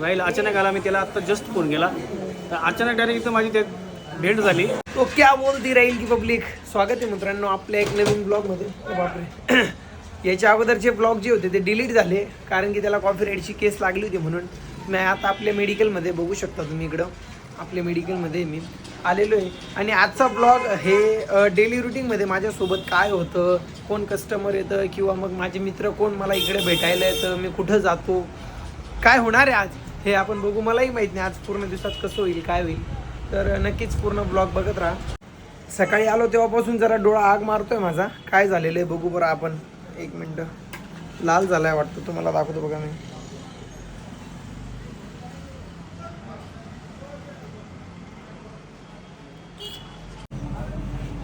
राहील अचानक आला मी त्याला आता जस्ट फोन केला. तर अचानक डायरेक्ट इथं माझी ते भेट झाली. तो क्या बोलती राहील की पब्लिक स्वागत आहे मित्रांनो आपल्या एक नवीन ब्लॉगमध्ये बापरे. याच्या अगोदरचे ब्लॉग जे होते ते डिलीट झाले कारण की त्याला कॉफी राईटची केस लागली होती म्हणून. मी आता आपल्या मेडिकलमध्ये बघू शकता तुम्ही इकडं. आपल्या मेडिकलमध्ये मी. आलेलो आहे. आणि आजचा ब्लॉग हे डेली रुटीनमध्ये माझ्यासोबत काय होतं? कोण कस्टमर येतं? किंवा मग माझे मित्र कोण मला इकडे भेटायला येतं? मी कुठं जातो? काय होणार आहे आज? हे आपण बघू. मलाही माहीत नाही आज पूर्ण दिवसात कसं होईल काय होईल. तर नक्कीच पूर्ण ब्लॉग बघत राहा. सकाळी आलो तेव्हापासून जरा डोळा आग मारतोय माझा. काय झालेलं आहे बघू बरं आपण. एक मिनटं. लाल झालाय वाटतं तुम्हाला दाखवतो बघा मी.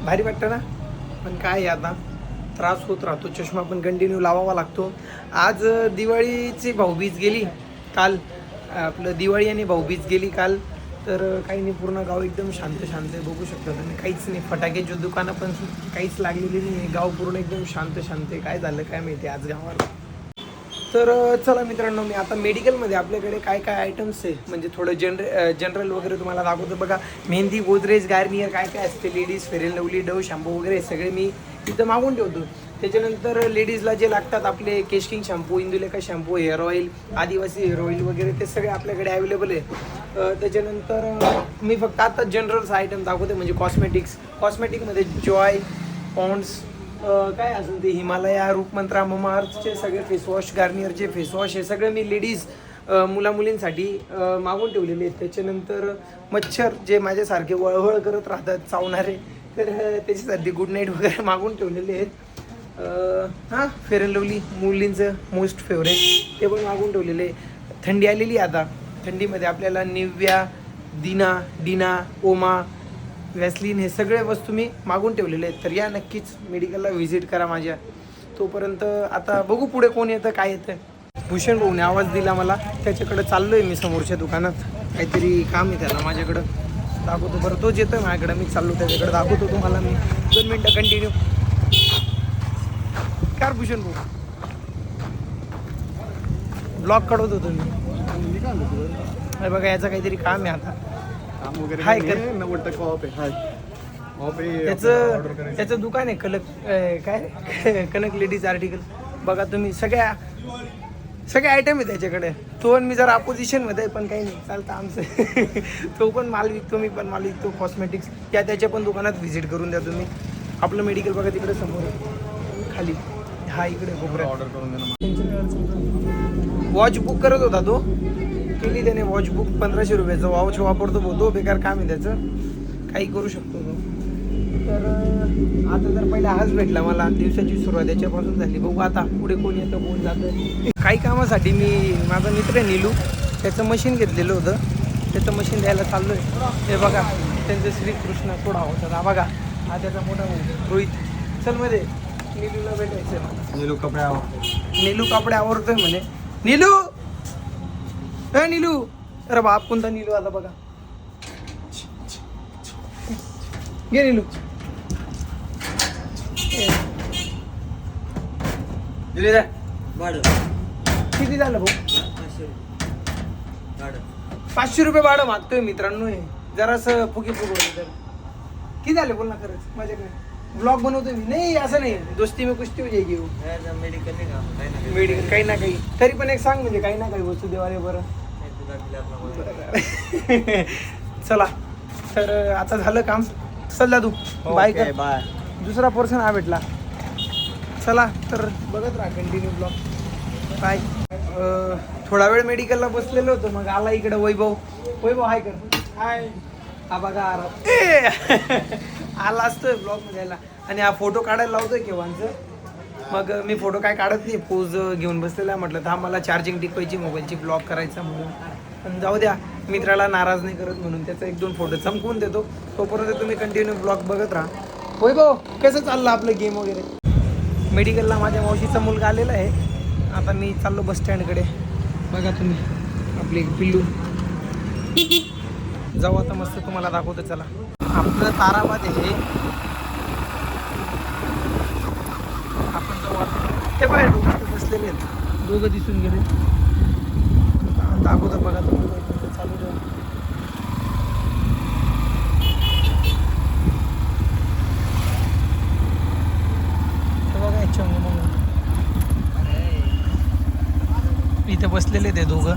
भारी वाटतं ना? पण काय आहे आता? त्रास होत राहतो. चष्मा पण कंटिन्यू लावावा लागतो. आज दिवाळीची भाऊबीज गेली काल. आपलं दिवाळी आणि भाऊबीज गेली काल. तर काही नाही पूर्ण गाव एकदम शांत शांत आहे. बघू शकता तुम्ही. काहीच नाही. फटाक्याची दुकानं पण काहीच लागलेली नाही गाव पूर्ण एकदम शांत शांत आहे. काय झालं काय माहिती आज गावाला? तर चला मित्रांनो मी आता मेडिकलमध्ये आपल्याकडे काय काय आयटम्स आहे? म्हणजे थोडं जनर जनरल वगैरे तुम्हाला दाखवतो. बघा मेहंदी गोदरेज गार्नियर काय काय असते? Ladies fair and lovely Dove shampoo वगैरे सगळे मी तिथं मागून ठेवतो. त्याच्यानंतर लेडीजला जे लागतात आपले Kesh King shampoo Indulekha shampoo hair oil Adivasi hair oil वगैरे ते सगळे आपल्याकडे अवेलेबल आहे. त्याच्यानंतर मी फक्त आता जनरल्स आयटम दाखवते म्हणजे कॉस्मेटिक्स कॉस्मेटिकमध्ये जॉय पॉन्ड्स काय असेल ते हिमालया रूपमंत्रा ममाअर्थचे सगळे फेसवॉश गार्नियरचे फेसवॉश हे सगळे मी लेडीज मुला मुलींसाठी मागून ठेवलेले आहेत. त्याच्यानंतर मच्छर जे माझ्यासारखे वळवळ करत राहतात चावणारे तर त्याच्यासाठी गुड नाईट वगैरे मागून ठेवलेले आहेत. हां फेअर अँड लवली मुलींचं मोस्ट फेवरेट ते पण मागून ठेवलेले आहे. थंडी आलेली आहे आता. थंडीमध्ये आपल्याला निव्या दिना डिना ओमा वॅसलीन हे सगळे वस्तू मी मागून ठेवलेले आहेत. तर या नक्कीच मेडिकलला व्हिजिट करा माझ्या. तोपर्यंत आता बघू पुढे कोण येतं काय येतं. भूषण भाऊने आवाज दिला मला त्याच्याकडे चाललो आहे मी समोरच्या दुकानात. काहीतरी काम आहे त्याला माझ्याकडं. दाखवतो बरं तोच येतोय माझ्याकडं. मी चाललो त्याच्याकडे दाखवतो तुम्हाला मी. दोन मिनटं कंटिन्यू कार भूषण भाऊ. ब्लॉक काढवत होतो मी. बघा याचं काहीतरी काम आहे आता. काम वगैरे हाय काही कर. नाही, नव्वद टक्का ऑफ आहे. हाय. ऑफ आहे त्याचं करायचं त्याचं दुकान आहे कनक अं, काय? कनक लेडीज आर्टिकल बघा तुम्ही सगळ्या सगळे आयटम आहे त्याच्याकडे. तो पण मी जरा अपोजिशनमध्ये आहे पण काही नाही. चालतं आमचं. तो पण माल विकतो मी पण माल विकतो कॉस्मेटिक्स या त्याच्या पण दुकानात व्हिजिट करून द्या तुम्ही. आपलं मेडिकल बघा तिकडे समोर आहे. खाली. हा इकडे कोपऱ्यात ऑर्डर करून देणार वॉच बुक करत होता तो. केली त्याने वॉच बुक पंधराशे रुपयाचं. वॉच वापरतो भाऊ तो बेकार काम आहे त्याचं. काही करू शकतो तो तर आता तर पहिला हाच भेटला मला. दिवसाची सुरुवात याच्यापासून झाली. बघू आता पुढे कोण येतं कोण जातं. काही कामासाठी मी माझा मित्र आहे नीलू. त्याचं मशीन घेतलेलं होतं. त्याचं मशीन द्यायला चाललो आहे हे बघा त्यांचं श्रीकृष्ण थोडा होता. हा बघा हा त्याचा मोठा रोहित. चलमध्ये नीलूला भेटायचं लोक कपडे आवडते नीलू कपडे आवडतोय म्हणे. नीलू! ए नीलू. अरे बाप कोणता नीलू आला बघा. घे नीलू. दिले जा. किती झालं भाऊ? पाचशे रुपये. भाडं. मागतोय मित्रांनो हे. जरासं फुकी फुगवलं तर. किती झाले बोल ना खरंच? माझ्याकडे. ब्लॉग बनवतोय मी. नाही असं नाही. दोस्ती मी कुस्ती हो जाएगी वो. मेडिकल काही ना काही. तरी पण एक सांग म्हणजे काही ना काही वस्तू देवाले बरं. चला. तर आता झालं काम. चल तू बाय कर. बाय दुसरा पर्सन हा भेटला. चला तर बघत राहा कंटिन्यू ब्लॉग बाय थोडा वेळ मेडिकलला बसलेलो होतो मग आला इकडे वैभव. वैभव हाय कर. हाय हा बघा आराम. ए! आला असतोय ब्लॉगमध्ये आणि हा फोटो काढायला लावतोय केव्हांचं? मग मी फोटो काय काढत नाही. पोज घेऊन बसलेला आहे. म्हटलं तर मला चार्जिंग टिकवायची मोबाईलची ब्लॉक करायचा म्हणून. पण जाऊ द्या मित्राला नाराज नाही करत म्हणून त्याचा एक दोन फोटो चमकवून देतो. तोपर्यंत तुम्ही कंटिन्यू ब्लॉग बघत राहा. वैभव कसं चाललं आपलं गेम वगैरे? मेडिकलला माझ्या मावशीचा मुलगा आलेला आहे. आता मी चाललो बस स्टँडकडे बघा तुम्ही आपली पिल्लू. जाऊ आता मस्त तुम्हाला दाखवतो चला. आपलं ताराबाद आहे आपण जाऊ. ते पाहिजे बसलेले आहेत. दोघं दिसून गेले. अगोदर बघा तुम्हाला एक मिनिट चालू द्या हे बघा याच्यामध्ये मग इथे बसलेले ते दोघं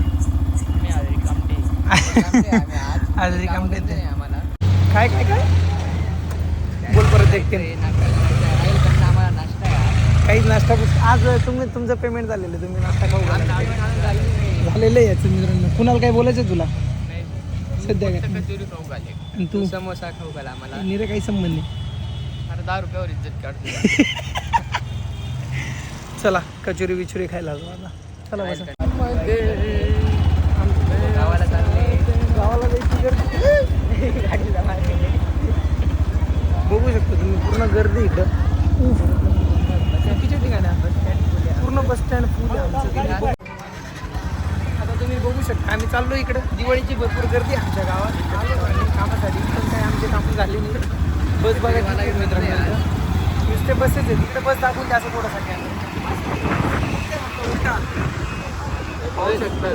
आज रिकाम देते काय काय काय बोल परत एकते काहीच नाश्ता कुठं- आज तुम्ही तुमचं पेमेंट झालेलं आहे, तुम्ही नाश्ता खाऊ घाला. झालेलं आहे याचं मित्रांनो. कुणाला काय बोलायचं तुला? सध्या काय? आणि तू? समोसा खाऊ घाला आम्हाला निरे काही संबंध नाही. अरे दहा रुपयावर इज्जत काढतो चला कचोरी बिचुरी खायला जाऊ आता. चला बसा. गावाला चालले गावाला जायची गर्दी बघू शकतो तुम्ही पूर्ण गर्दी इथं. उफ. पूर्ण बस स्टँड फुल आहे आमचं. आता तुम्ही बघू शकता. आम्ही चाललो इकडं. दिवाळीची भरपूर गर्दी आमच्या गावात. कामासाठी पण काय आमचे कामं झाले नाही. बस बघायला लागेल मित्रांनो इथं. नुसते बसेस आहेत. तिकडे बस दाखवून द्या असं शकतात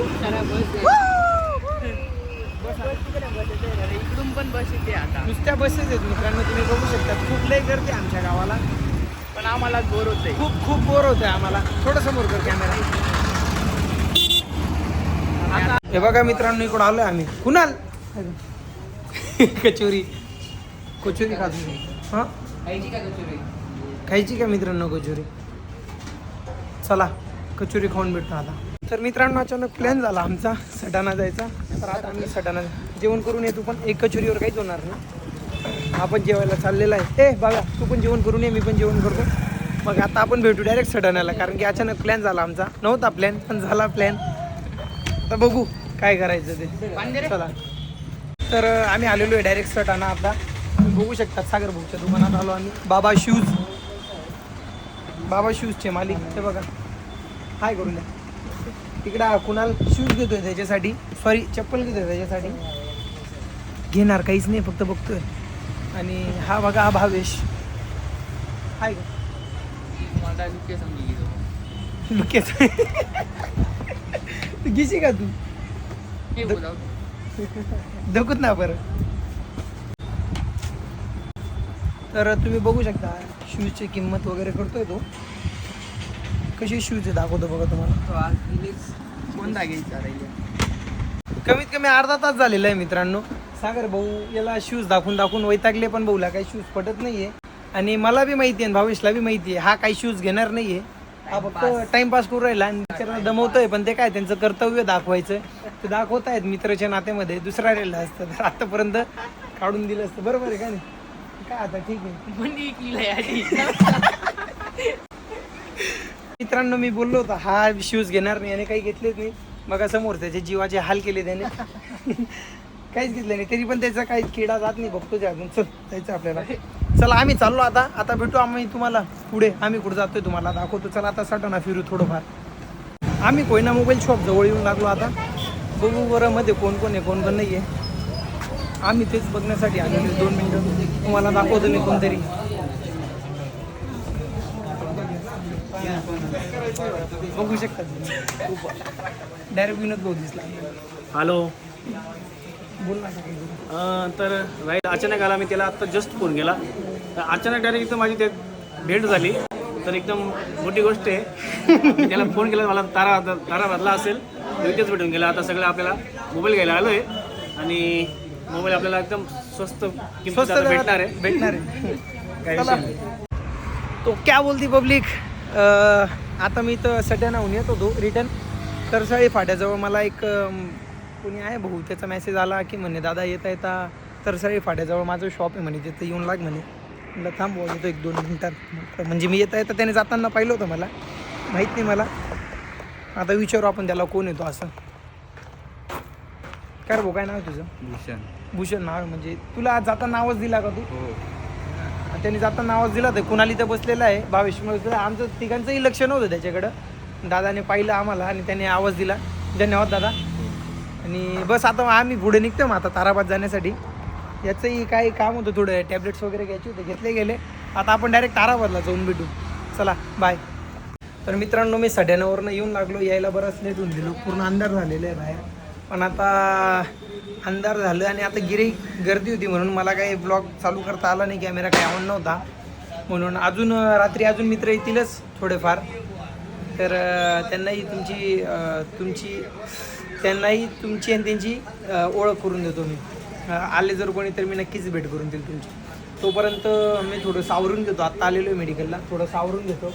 इकडून पण बस येते आता. नुसत्या बसेस आहेत मित्रांनो. तुम्ही बघू शकता. खूप लय गर्दी आमच्या गावाला. पण आम्हाला बोर होते खूप खूप बोर होते आम्हाला. थोडं समोर कर कॅमेरा हे बघा मित्रांनो इकडून आलोय आम्ही. कुणाल? कचोरी. कचोरी खातो हां? खायची का कचोरी? खायची का मित्रांनो कचोरी? चला कचोरी खाऊन भेटतो आता. तर मित्रांनो अचानक प्लॅन झाला आमचा सटाणा जायचा. तर आता आम्ही सटाणा जेवण करून येतो पण एक कचोरीवर काहीच होणार नाही. आपण जेवायला चाललेला आहे. ए बघा तू पण जेवण करून ये मी पण जेवण करतो. मग आता आपण भेटू डायरेक्ट सटाण्याला कारण की अचानक प्लॅन झाला आमचा. नव्हता प्लॅन पण झाला प्लॅन तर बघू काय करायचं ते. चला. तर आम्ही आलेलो आहे डायरेक्ट सटाणा आता. तुम्ही बघू शकता सागर भाऊच्या दुकानात आलो आम्ही. बाबा शूज बाबा शूजचे मालिक. ते बघा. हाय करून द्या. तिकडं कुणाल शूज घेतोय त्याच्यासाठी. सॉरी चप्पल घेतोय त्याच्यासाठी. घेणार काहीच नाही फक्त बघतोय. आणि हा बघा हा भावेश. हाय तू घेशी का तू? दखूत ना बरं. तर तुम्ही बघू शकता शूजची किंमत वगैरे करतोय तो. कशी शूज दाखवतो बघा तुम्हाला. घ्यायचा राहिले? कमीत कमी अर्धा तास झालेला आहे मित्रांनो. सागर भाऊ याला शूज दाखवून दाखवून वैतागले पण भाऊला काही शूज पटत नाहीये. आणि मला बी माहिती आहे भावेशला बी माहिती आहे हा काही शूज घेणार नाहीये. हा फक्त टाइमपास करू राहिला आणि मित्रांना दमवतोय पण ते काय त्यांचं कर्तव्य दाखवायचं. ते दाखवत आहेत मित्राच्या नात्यामध्ये दुसरा राहिला असतं तर आतापर्यंत काढून दिलं असतं. बरोबर आहे का नाही? काय आता ठीक आहे. याची मित्रांनो मी बोललो होतो हा शूज घेणार नाही आणि काही घेतलेच नाही. बघा समोर त्याचे जीवाचे हाल केले त्याने. काहीच घेतलं नाही. तरी पण त्याचा काही किडा जात नाही. बघतो ते अजून. चल जायचं आपल्याला. चला आम्ही चाललो आता. आता भेटू आम्ही तुम्हाला पुढे. आम्ही कुठे जातोय तुम्हाला दाखवतो. चला आता सटाणा फिरू थोडंफार. आम्ही कोयना मोबाईल शॉप जवळ येऊन लागलो आता. बघू बरं मध्ये कोण कोण आहे कोण कोण नाही आहे आम्ही तेच बघण्यासाठी आलेलो दोन मिनटं. तुम्हाला दाखवतो मी कोणतरी. बघू शकता डायरेक्ट विनोद भाऊ दिसला. हॅलो तर राईट अचानक आला मी त्याला आत्ता जस्ट फोन केला. तर अचानक डायरेक्ट एकदम माझी ते भेट झाली. तर एकदम मोठी गोष्ट आहे. त्याला फोन केला मला तारा तारा बदला असेल. इथेच भेटून गेला. आता सगळं आपल्याला मोबाईल घ्यायला आलो आहे आणि मोबाईल आपल्याला एकदम स्वस्त दरात भेटणार आहे. भेटणार आहे. तो क्या बोलती पब्लिक आता मी तर सड्यानाहून येत होतो रिटर्न तरसाळी फाट्याजवळ मला एक कोणी आहे भाऊ? त्याचा मेसेज आला की म्हणे दादा येता येता तरसाळी फाट्याजवळ माझं शॉप आहे म्हणे तिथं येऊन लाग म्हणे. म्हटलं थांब भाऊ येतो एक दोन मिनिटात. म्हणजे मी येता येता त्याने जाताना पाहिलं होतं मला. माहीत नाही मला. आता विचारू आपण त्याला कोण येतो असं. काय रे भाऊ काय नाव आहे तुझं? भूषण. नाव आहे म्हणजे तुला आज जाताना आवाज दिला का तू? आणि त्यांनी जाताना आवाज दिला तर कुणाली तर बसलेला आहे भावेश बसलेला. आमचं तिघांचंही लक्ष नव्हतं त्याच्याकडं. दादाने पाहिलं आम्हाला आणि त्याने आवाज दिला. धन्यवाद दादा. आणि बस आता आम्ही पुढे निघतो मग आता ताराबाद जाण्यासाठी. याचंही काही काम होतं थोडं. टॅबलेट्स वगैरे घ्यायचे होते घेतले गेले. आता आपण डायरेक्ट ताराबादला जाऊन भेटू. चला बाय तर मित्रांनो मी सड्यानावरनं येऊन लागलो. यायला बराच लेट होऊन गेलो. पूर्ण अंधार झालेलं आहे बाहेर. पण आता अंधार झालं आणि आता गिरी गर्दी होती म्हणून मला काही ब्लॉग चालू करता आला नाही. कॅमेरा काही ऑन नव्हता. म्हणून अजून रात्री अजून मित्र येतीलच थोडेफार. तर त्यांनाही तुमची तुमची त्यांनाही तुमची आणि त्यांची ओळख करून देतो मी. आले जर कोणी तर मी नक्कीच भेट करून देईल तुमची. तोपर्यंत मी थोडं सावरून घेतो. आत्ता आलेलो आहे मेडिकलला थोडं सावरून घेतो.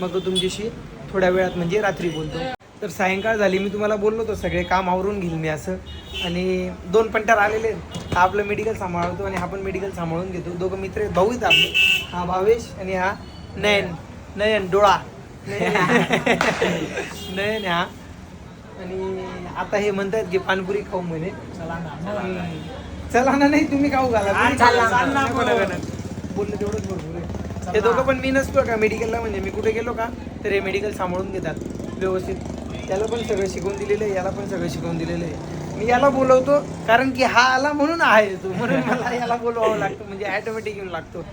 मग तुमच्याशी थोड्या वेळात म्हणजे रात्री बोलतो. तर सायंकाळ झाली. मी तुम्हाला बोललो होतो सगळे काम आवरून घेईल मी असं. आणि दोन पंटर आलेले आहेत. हा आपलं मेडिकल सांभाळतो आणि हा पण मेडिकल सांभाळून घेतो. दोघं मित्र आहेत, भाऊ आहेत आपले. हा भावेश आणि हा नयन. नयन डोळा. नयन हा. आणि आता हे म्हणतायत की पानपुरी खाऊ म्हणे. चला ना नाही तुम्ही खाऊ घाला. बोललं तेवढंच आहे. हे दोघं पण मी नसतो का मेडिकलला म्हणजे मी कुठे गेलो का? तर हे मेडिकल सांभाळून घेतात व्यवस्थित. त्याला पण सगळं शिकवून दिलेलं आहे याला पण सगळं शिकवून दिलेलं आहे. मी याला बोलवतो कारण की हा आला म्हणून आहे तो. म्हणून मला याला बोलवावं लागतं म्हणजे ॲटोमॅटिक येऊन लागतो.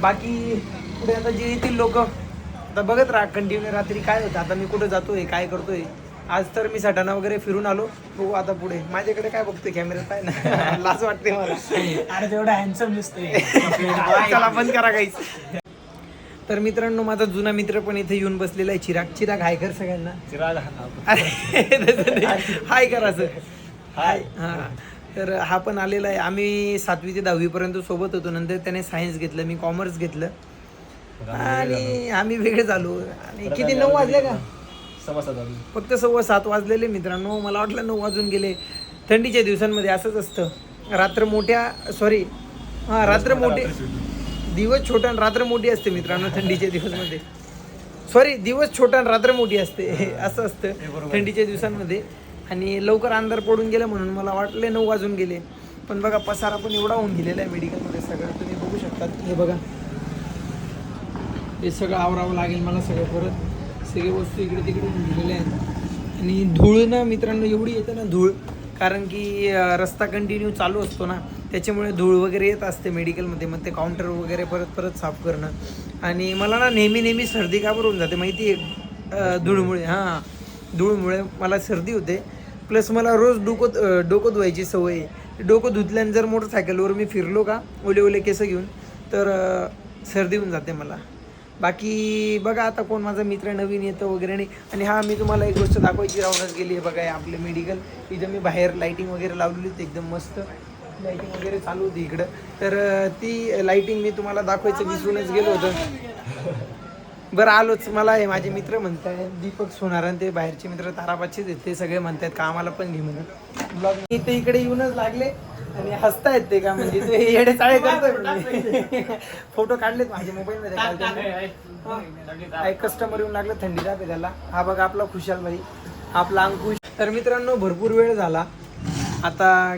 बाकी पुढे आता जे येतील लोक. आता बघत राहा कंटिन्यू रात्री काय होतं. आता मी कुठं जातोय काय करतोय. आज तर मी सटाणा वगैरे फिरून आलो. बघू आता पुढे. माझ्याकडे काय बघतोय कॅमेऱ्यात आहे ना लाज वाटते मला. अरे तेवढा हँडसम दिसतोय. चला बंद करा काहीच तर मित्रांनो माझा जुना मित्र पण इथे येऊन बसलेला आहे. चिराग. चिराग हाय कर सगळ्यांना. चिराग अरे. हाय करा सर हाय हा. तर हा पण आलेला आहे. आम्ही सातवी ते दहावी पर्यंत सोबत होतो. नंतर त्याने सायन्स घेतलं मी कॉमर्स घेतलं. आणि आम्ही वेगळे झालो. आणि किती नऊ वाजले का? फक्त सव्वा सात वाजलेले मित्रांनो मला वाटलं नऊ वाजून गेले. थंडीच्या दिवसांमध्ये असंच असतं. रात्र मोठ्या सॉरी हां रात्र मोठे दिवस छोटा आणि रात्र मोठी असते मित्रांनो थंडीच्या दिवसमध्ये. सॉरी दिवस छोटा आणि रात्र मोठी असते. असं असतं थंडीच्या दिवसांमध्ये. आणि लवकर अंधार पडून गेलं म्हणून मला वाटले नऊ वाजून गेले. पण बघा पसारा पण एवढा होऊन गेलेला आहे मेडिकलमध्ये सगळं तुम्ही बघू शकतात. हे बघा. हे सगळं आवरावं लागेल मला सगळं परत. सगळे वस्तू इकडे तिकडे होऊन आहेत. आणि धूळ ना मित्रांनो एवढी येते ना धूळ कारण की रस्ता कंटिन्यू चालू असतो ना त्याच्यामुळे धूळ वगैरे येत असते मेडिकलमध्ये मग ते काउंटर वगैरे परत परत साफ करणं. आणि मला ना नेहमी नेहमी सर्दी का बरं होऊन जाते माहिती आहे? धूळमुळे हां. धूळमुळे मला सर्दी होते. प्लस मला रोज डोकं डोकं धुवायची सवय आहे. डोकं धुतल्याने जर मोटरसायकलवर मी फिरलो का ओले ओले केस घेऊन तर सर्दी होऊन जाते मला. बाकी बघा आता कोण माझा मित्र नवीन येतं वगैरे नाही आणि हा मी तुम्हाला एक गोष्ट दाखवायची राहूनच गेली आहे बघा आपले आपलं मेडिकल इथं मी बाहेर लाईटिंग वगैरे लावलेली होती एकदम मस्त. लाईटिंग वगैरे चालू होती इकडं. तर ती लाईटिंग मी तुम्हाला दाखवायचं विसरूनच गेलो होतं. बरं आलोच. मला हे माझे मित्र म्हणताय दीपक सोनारन ते बाहेरचे मित्र ताराबादचेच आहेत. ते सगळे म्हणतायत का आम्हाला पण घे म्हणून ब्लॉग मी ते इकडे येऊनच लागले आणि हसतायत ते का म्हणजे ते येडे चाळे फोटो काढलेत माझ्या मोबाईल मध्ये काल त्यांनी. एक कस्टमर येऊन लागलं थंडी जाते त्याला. हा बघा आपला खुशाल भाई आपला अंकुश. तर मित्रांनो भरपूर वेळ झाला. आता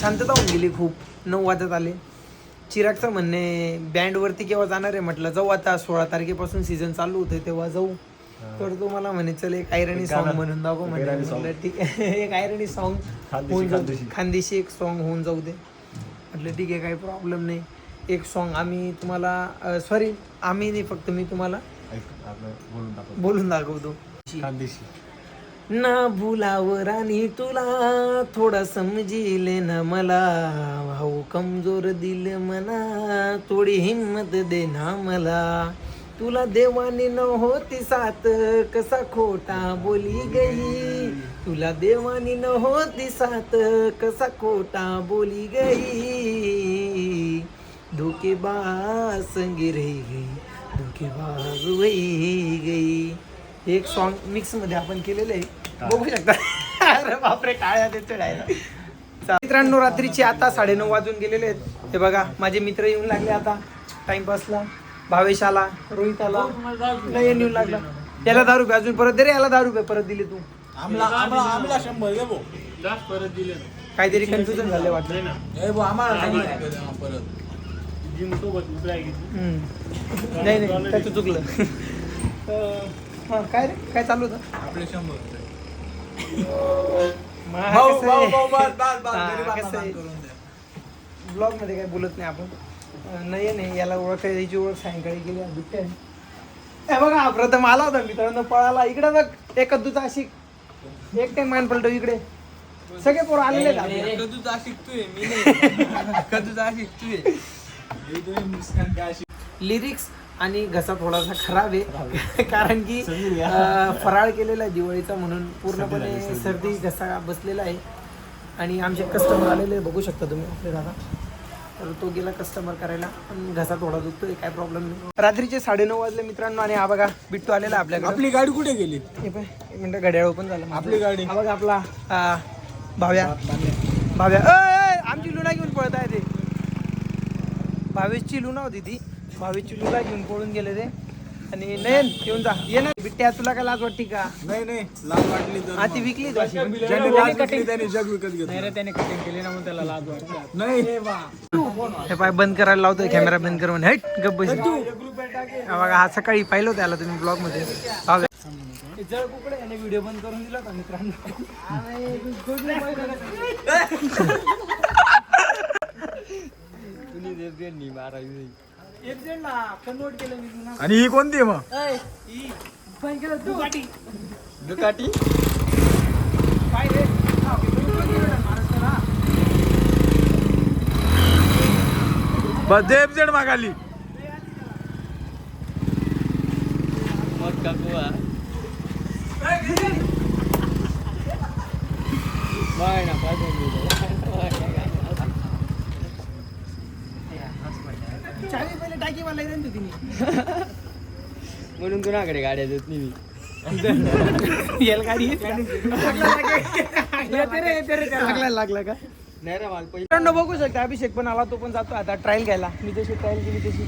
शांतता होऊन गेली खूप. नऊ वाजत आले. चिरागचं म्हणणे बँडवरती केव्हा जाणार आहे म्हटलं जाऊ आता सोळा तारखेपासून सीझन चालू होते तेव्हा जाऊ. तर तो मला म्हणे चल एक आयरणी सॉन्ग म्हणून दाखव म्हटलं ठीक आहे. एक आयरणी सॉन्ग होऊन जाऊ. खानदेशी. एक सॉन्ग होऊन जाऊ दे. म्हटलं ठीक आहे काही प्रॉब्लेम नाही. एक सॉन्ग आम्ही तुम्हाला सॉरी आम्ही नाही फक्त मी तुम्हाला बोलून दाखवतो. ना भुलाव राणी तुला थोडा समजील ना मला. भाऊ कमजोर दिल मना थोडी हिंमत दे ना मला. तुला देवाने न होती साथ कसा खोटा बोली गई. तुला देवाने न होती साथ कसा खोटा बोली गई. धोकेबाज संगी रही गई धोकेबाज वही गई. एक सॉन्ग मिक्समध्ये आपण केलेलं आहे. बघू शकता. अरे बापरे टाळ्या ते चढायला मित्रांनो रात्रीचे आता साडेनऊ वाजून गेलेले आहेत. ते बघा माझे मित्र येऊन लागले आता. टाइमपासला भावेश आला रोहित आला नयन येऊन लागला. याला दहा रुपये. अजून परत दे रे याला दहा रुपये परत दिले तू. काहीतरी कन्फ्युजन झालं वाटलं. नाही नाही. त्याचं चुकलं. हा, काय रे? काय चालू होतं? आपले शंभर. भाऊ कसं भाऊ आहे? भाऊ बस बस बस गरिबांना कसं दान आहे? करून द्या ब्लॉगमध्ये काय बोलत नाही आपण. अं, नाही नाही याला ओळख याची ओळख सायंकाळी बिट्टे हे बघा प्रथम आला होता मित्रांनो पळाला. इकडे बघ एक कद्दूचा अशी एक टाइम मान पलटो इकडे. सगळे पोरं आलेले आहेत आपले. कदूचा शिकतोय मी नाही. कदूचा शिकतोय लिरिक्स आणि घसा थोडासा खराब आहे. कारण की फराळ केलेला आहे दिवाळीचा म्हणून. पूर्णपणे सर्दी. घसा बसलेला आहे. आणि आमचे कस्टमर आलेले बघू शकता तुम्ही आपले दादा. तर तो गेला कस्टमर करायला. पण घसा थोडा दुखतोय काय प्रॉब्लेम नाही. रात्रीचे साडेनऊ वाजले मित्रांनो आणि हा बघा बिट्टू आलेला आपल्याकडे. आपली गाडी कुठे गेली? एक मिनिट घड्याळ ओपन झालं. आपली गाडी. हा बघा आपला भाव्या. भाव्या आमची लुना घेऊन पळत आहे ते. भावेशची लुना होती ती. भावेशची लुना घेऊन पळून गेले ते आणि नयन येऊन जा. ये ना. बिट्ट्या तुला काय लाज वाटते का? नाही नाही. लाज वाटली तर हा ती विकली तू अशी. ज्याने लाज वाटली त्याने जग विकत घेतलं. त्याने कटिंग केली ना म्हणून त्याला लाज वाटते नाही. हे पाय बंद करायला लावतोय कॅमेरा बंद कर म्हणे हट गप्प बस. हा बघा हा सकाळी पाहिलं त्याला तुम्ही ब्लॉगमध्ये. जळ कुकडे याने व्हिडिओ बंद करून दिला होता मित्रांनो. कन्वर्ट केलं मी. आणि ही कोणती आहे मग ऐ, ही, काय केलं तू? दुकाटी काय रे? हा, बरोबर केलं महाराष्ट्राला. बस देव जेड मागाली चावी पहिले टाकी मला रे तू तिने. म्हणून कुणाकडे गाड्या देत नाही मी. येल गाडी लागला लागला का? नाही रे मला बघू शकता अभिषेक पण आला तो पण जातो आता ट्रायल घ्यायला. मी जशी ट्रायल केली तशी.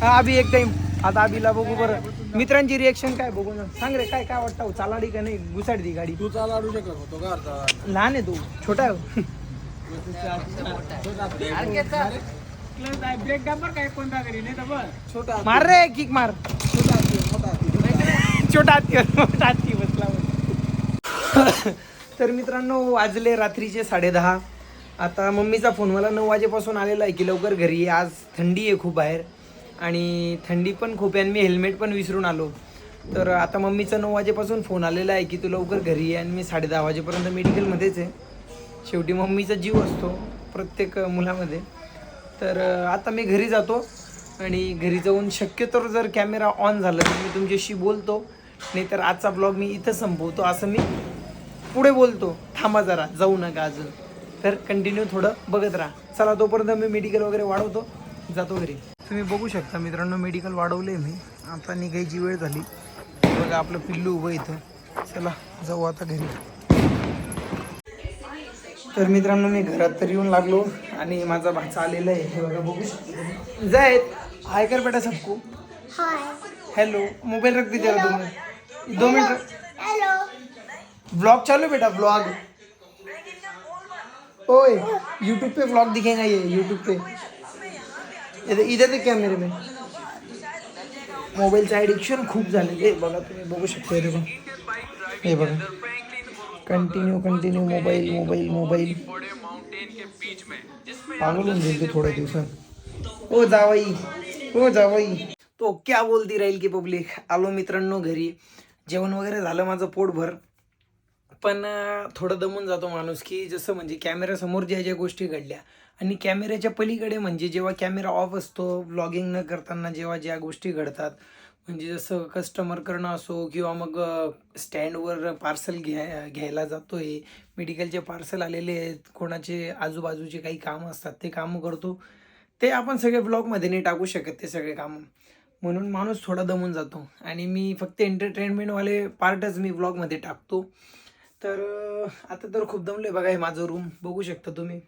हा अभि एक टाइम आता अभिला बघू बरं. मित्रांची रिएक्शन काय बघू ना. सांग रे काय काय वाटतं? चालाडी का नाही? घुसाडी ती गाडी. तू चालू शकत होतो का लहान आहे तू. छोटा आहे. छोटा मार रे किक मार. छोटा मोठा हत्ती बसला. तर मित्रांनो वाजले रात्रीचे साडेदहा. आता मम्मीचा फोन मला नऊ वाजेपासून आलेला आहे की लवकर घरी ये. आज थंडी आहे खूप बाहेर. आणि थंडी पण खूप आहे आणि मी हेल्मेट पण विसरून आलो. तर आता मम्मीचा नऊ वाजेपासून फोन आलेला आहे की तू लवकर घरी ये आणि मी साडे दहा वाजेपर्यंत मेडिकलमध्येच आहे. शेवटी मम्मीचा जीव असतो प्रत्येक मुलामध्ये. तर आता मी घरी जातो आणि घरी जाऊन शक्यतो जर कॅमेरा ऑन झाला तर मी तुमच्याशी बोलतो. नाहीतर आजचा ब्लॉग मी इथं संपवतो. असं मी पुढे बोलतो. थांबा जरा जाऊ नका अजून. तर कंटिन्यू थोडं बघत राहा. चला तोपर्यंत मी मेडिकल वगैरे वाढवतो. जातो घरी. तुम्ही बघू शकता मित्रांनो मेडिकल वाढवले मी. आता निघायची वेळ झाली. बघा आपलं पिल्लू उभं इथं. चला जाऊ आता घरी. तर मित्रांनो मी घरात तर येऊन लागलो आणि माझा भाचा आलेला आहे. हे बघा बघू शकतो. जायत हाय कर बेटा सबको. हेलो मोबाइल रख दीजिएगा दो मिनट. दो मिनट ब्लॉग चालू बेटा ब्लॉग ओए यूट्यूब पे ब्लॉग दिखेगा ये यूट्यूब पे. इधर इधर देख कैमरे में मोबाईलचं ॲडिक्शन खूप झालेलं आहे. बघा तुम्ही बघू शकता हे बघा. हे बघा. Continue continue mobile mobile mobile पागल होऊन थोड्या दिवसात. ओ जावाई ओ जावाई. तो क्या बोलती राहील की पब्लिक आलो मित्रांनो घरी. जेवण वगैरे झालं माझं पोटभर. पण थोडं दमून जातो माणूस की जसं म्हणजे कॅमेऱ्यासमोर ज्या ज्या गोष्टी घडल्या. आणि कॅमेऱ्याच्या पलीकडे म्हणजे जेव्हा कॅमेरा ऑफ असतो ब्लॉगिंग न करताना जेव्हा ज्या गोष्टी घडतात म्हणजे जसं कस्टमर करणं असो किंवा मग स्टँडवर पार्सल घ्या घ्यायला जातो आहे मेडिकलचे पार्सल आलेले आहेत कोणाचे आजूबाजूचे काही कामं असतात ते कामं करतो ते आपण सगळे ब्लॉगमध्ये नाही टाकू शकत ते सगळे कामं. म्हणून माणूस थोडा दमून जातो. आणि मी फक्त एंटरटेनमेंटवाले पार्टच मी ब्लॉगमध्ये टाकतो. तर आता तर खूप दमलं आहे बघा हे माझं रूम बघू शकता तुम्ही.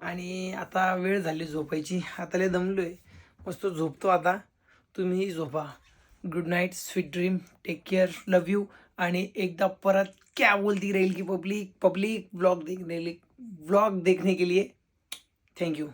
आणि आता वेळ झाली झोपायची. आता लय दमलो आहे मस्त झोपतो आता. तुम्हीही झोपा. Good night sweet dream take care love you आणि एकदा परत क्या बोलती राहील की पब्लिक पब्लिक ब्लॉग देखने ब्लॉग देखने के लिए थैंक यू